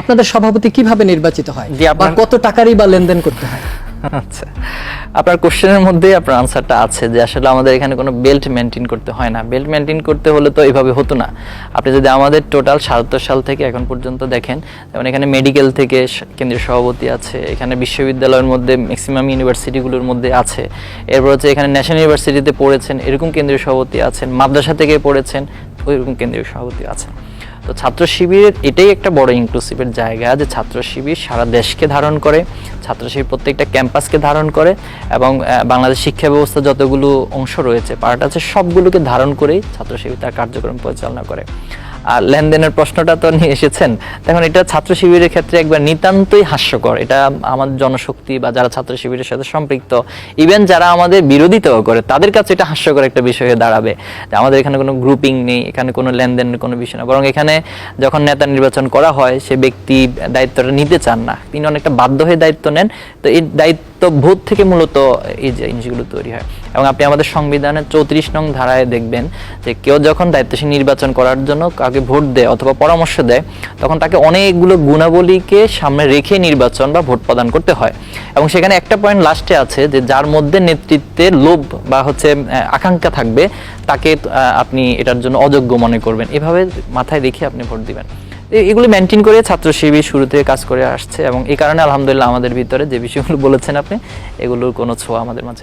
আপনাদের সভাপতি কীভাবে নির্বাচিত হয়? বা কত টাকারই বা লেনদেন করতে হয়? আচ্ছা। আপনার কোশ্চেনের মধ্যেই আপনার আনসারটা আছে যে আসলে আমাদের এখানে কোনো বেল্ট মেনটেন করতে হয় না। বেল্ট মেনটেন করতে হলে তো এইভাবে হতো না। আপনি যদি আমাদের টোটাল সাতাত্তর সাল থেকে এখন পর্যন্ত দেখেন যেমন এখানে মেডিকেল থেকে কেন্দ্রীয় সভাপতি আছে এখানে বিশ্ববিদ্যালয়ের মধ্যে ম্যাক্সিমাম ইউনিভার্সিটিগুলোর মধ্যে আছে। এরপর হচ্ছে এখানে ন্যাশনাল ইউনিভার্সিটিতে পড়েছেন এরকম কেন্দ্রীয় সভাপতি আছেন মাদ্রাসা থেকে পড়েছেন ওইরকম কেন্দ্রীয় সভাপতি আছে। তো ছাত্র শিবিরের এটাই একটা বড় ইনক্লুসিভের জায়গা যে ছাত্র শিবির সারা দেশকে ধারণ করে, ছাত্র শিবির প্রত্যেকটা ক্যাম্পাসকে ধারণ করে এবং বাংলাদেশ শিক্ষা ব্যবস্থা যতগুলো অংশ রয়েছে, পার্ট আছে, সবগুলোকে ধারণ করেই ছাত্র শিবির তার কার্যক্রম পরিচালনা করে। আর লেনদেনের প্রশ্নটা তো নিয়ে এসেছেন। তখন এটা ছাত্র শিবিরের ক্ষেত্রে একবার নিতান্তই হাস্যকর। এটা আমাদের জনশক্তি বা যারা ছাত্র শিবিরের সাথে সম্পৃক্ত ইভেন যারা আমাদের বিরোধিতাও করে, তাদের কাছে এটা হাস্যকর একটা বিষয় হয়ে দাঁড়াবে আমাদের এখানে কোনো গ্রুপিং নেই, এখানে কোনো লেনদেনের কোনো বিষয় না। বরং এখানে যখন নেতা নির্বাচন করা হয়, সে ব্যক্তি দায়িত্বটা নিতে চান না। তিনি অনেকটা বাধ্য হয়ে দায়িত্ব নেন। তো এই দায়িত্ব বোধ থেকে মূলত এই যে জিনিসগুলো তৈরি হয়। এবং আপনি আমাদের সংবিধানের চৌত্রিশ নং ধারায় দেখবেন যে কেউ যখন দায়িত্বশীল নির্বাচন করার জন্য কাউকে ভোট দেয় অথবা পরামর্শ দেয়, তখন তাকে অনেকগুলো গুণাবলীকে সামনে রেখে নির্বাচন বা ভোট প্রদান করতে হয়। এবং সেখানে একটা পয়েন্ট লাস্টে আছে যে যার মধ্যে নেতৃত্বের লোভ বা হচ্ছে আকাঙ্ক্ষা থাকবে, তাকে আপনি এটার জন্য অযোগ্য মনে করবেন। এভাবে মাথায় রেখে আপনি ভোট দিবেন। এগুলি মেনটেন করে ছাত্র শিবির শুরু থেকে কাজ করে আসছে এবং এই কারণে আলহামদুলিল্লাহ আমাদের ভিতরে যে বিষয়গুলো বলেছেন আপনি, এগুলোর কোনো ছোঁয়া আমাদের মাঝে